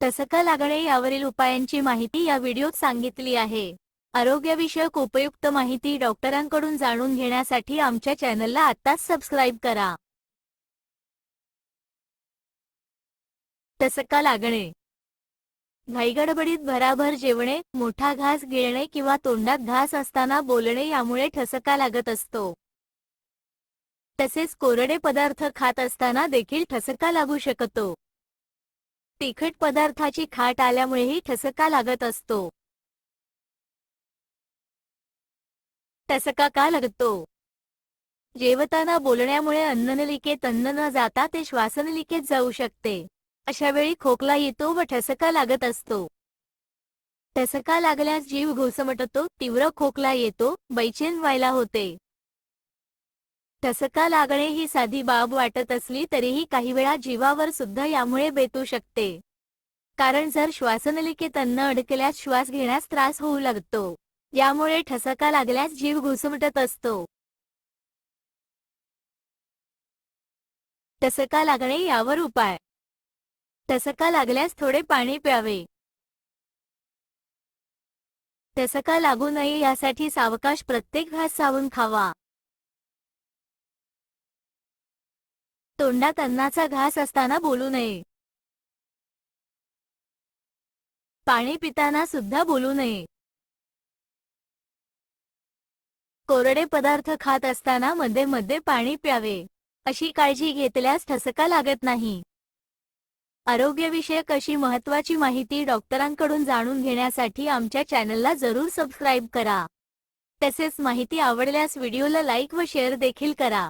टसका लागणे यावरील उपायांची माहिती या व्हिडिओत सांगितली आहे. आरोग्यविषयक उपयुक्त माहिती डॉक्टरांकडून जाणून घेण्यासाठी आमच्या चॅनलला आत्ताच सबस्क्राईब करा. टसका लागणे? घाईगडबडीत भराभर जेवणे मोठा घास गिळणे किंवा तोंडात घास असताना बोलणे यामुळे ठसका लागत असतो. तसेच कोरडे पदार्थ खात असताना देखील ठसका लागू शकतो. तिखट पदार्थाची खाट आल्यामुळेही ठसका लागत असतो. ठसका का लागतो? जेवताना बोलण्यामुळे अन्ननलिकेत अन्न न जाता ते श्वासनलिकेत जाऊ शकते. अशा वेळी खोकला येतो व ठसका लागत असतो. ठसका लागल्यास जीव घोसमटतो तीव्र खोकला येतो बैचेन व्हायला होते. ठसका लागणे ही साधी बाब वाटत असली तरीही काही वेळा जीवावर सुद्धा यामुळे बेतू शकते. कारण जर श्वासनलिकेत अन्न अडकल्यास श्वास घेण्यास त्रास होऊ लागतो. यामुळे ठसका लागल्यास जीव घुसमटत असतो. ठसका लागणे यावर उपाय. ठसका लागल्यास थोडे पाणी प्यावे. ठसका लागू नये यासाठी सावकाश प्रत्येक घास चावून खावा. तोंडात अन्नाचा घास असताना बोलू नये. पाणी पिताना सुद्धा बोलू नये. कोरडे पदार्थ खात असताना मध्ये मध्ये पाणी प्यावे अशी काळजी घेतल्यास ठसका लागत नाही. आरोग्यविषयक अशी महत्वाची माहिती डॉक्टरांकडून जाणून घेण्यासाठी आमच्या चॅनलला जरूर सबस्क्राईब करा. तसेच माहिती आवडल्यास व्हिडिओला लाईक व शेअर देखील करा.